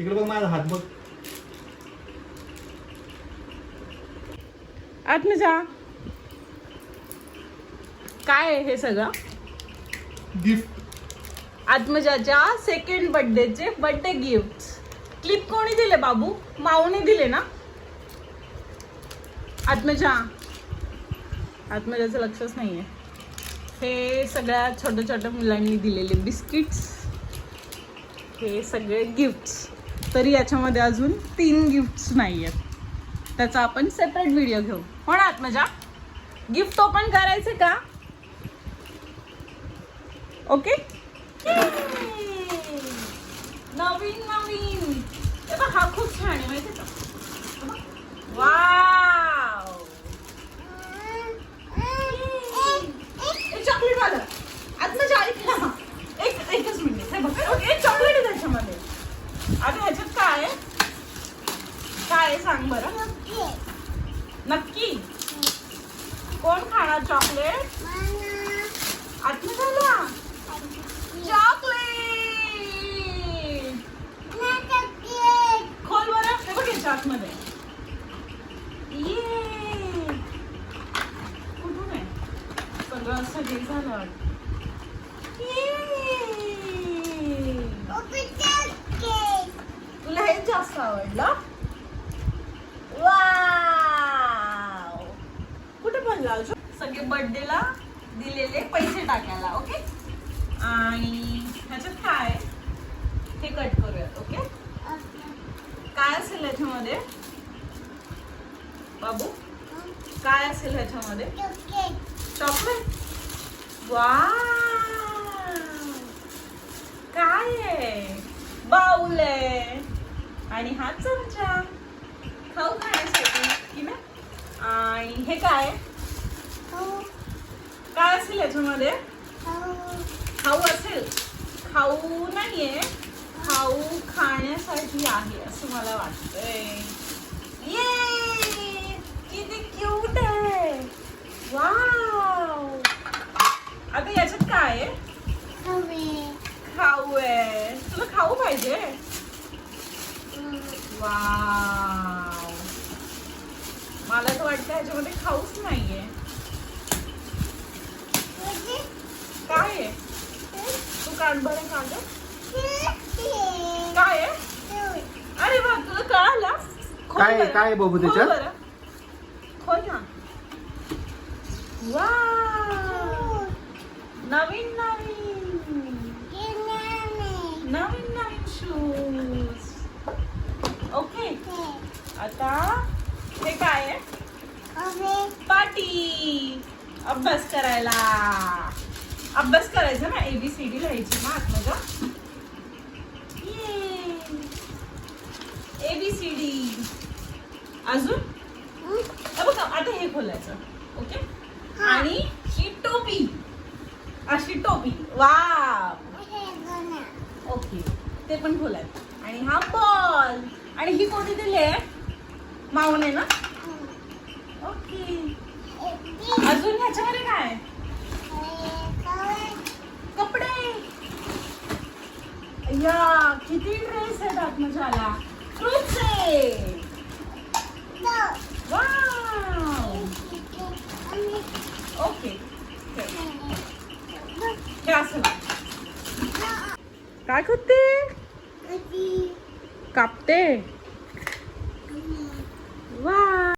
इकडे बघ माझा हात बघ. आत्मजा काय आहे हे सगळं? गिफ्ट आत्मजाच्या सेकंड बर्थडेचे बर्थडे गिफ्ट क्लिप कोणी दिले बाबू? माऊने दिले ना? आत्मजा आत्मजाचं लक्षच नाहीये. हे सगळ्या छोट्या छोट्या मुलांनी दिलेले बिस्किट्स हे सगळे गिफ्ट्स तरी याच्यामध्ये अजून तीन गिफ्ट्स नाही आहेत त्याचा आपण सेपरेट व्हिडिओ घेऊ. म्हणात मजा? गिफ्ट ओपन करायचे का? ओके नवीन नवीन. हा खूप छान आहे माहिती का? वाव चॉकलेट वाला आत्मजा ऐक ना एक एकच मिनिट हे बघ ओके, एक चॉकलेट आहे त्याच्यामध्ये अगं ह्याच्यात काय आहे काय आहे सांग बरं. नक्की? कोण खाणार चॉकलेट आत्मजाला चॉकलेट खोल बरं. हे बघ याच्या आतमध्ये. कुठून आहे? सगळं असं हे झालं. तुला हेच जास्त आवडलं वाव कुठे पण सगळे बर्थडेला दिलेले पैसे टाकायला ओके? आणि ह्याच्यात काय? हे कट करूयात ओके? काय असेल ह्याच्यामध्ये? बाबू काय असेल ह्याच्यामध्ये? चॉकलेट वा काय आहे? बाऊल आहे. आणि हा चमचा. खाऊ खाण्यासाठी की ना आणि हे काय? आहे? काय असेल याच्यामध्ये? खाऊ असेल. खाऊ नाहीये. खाऊ खाण्यासाठी आहे असं मला वाटतंय. ये किती क्यूट आहे. वाव आता याच्यात काय आहे? खाऊ आहे. तुला खाऊ पाहिजे? वाव मला तर वाटतं याच्यामध्ये खाऊच नाहीये. काय आहे? तू काढ बरं काढ काय आहे? अरे वा तुला कळालं? खोल काय- बरं. काय बाबू खोल त्याच्यात? बरं. खोल ना. वा. नवीन नवीन. नवीन नवीन शूज ओके आता हे काय आहे? पाटी. अभ्यास करायला. अभ्यास करायचा ना एबीसीडी लिहायची ना आतमध्ये. एबीसीडी अजून? बघा आता हे खोलायचं. ओके? आणि ही टोपी. अशी टोपी. वा ओके. ते पण खोलायचं. आणि हा बॉल. आणि ही कोणी दिले माऊने ना? ओके. अजून ह्याच्यामध्ये काय? या किती ड्रेस आहेत आत्मजाला फ्रुट्स आहे ओके काय करते? कापते. वा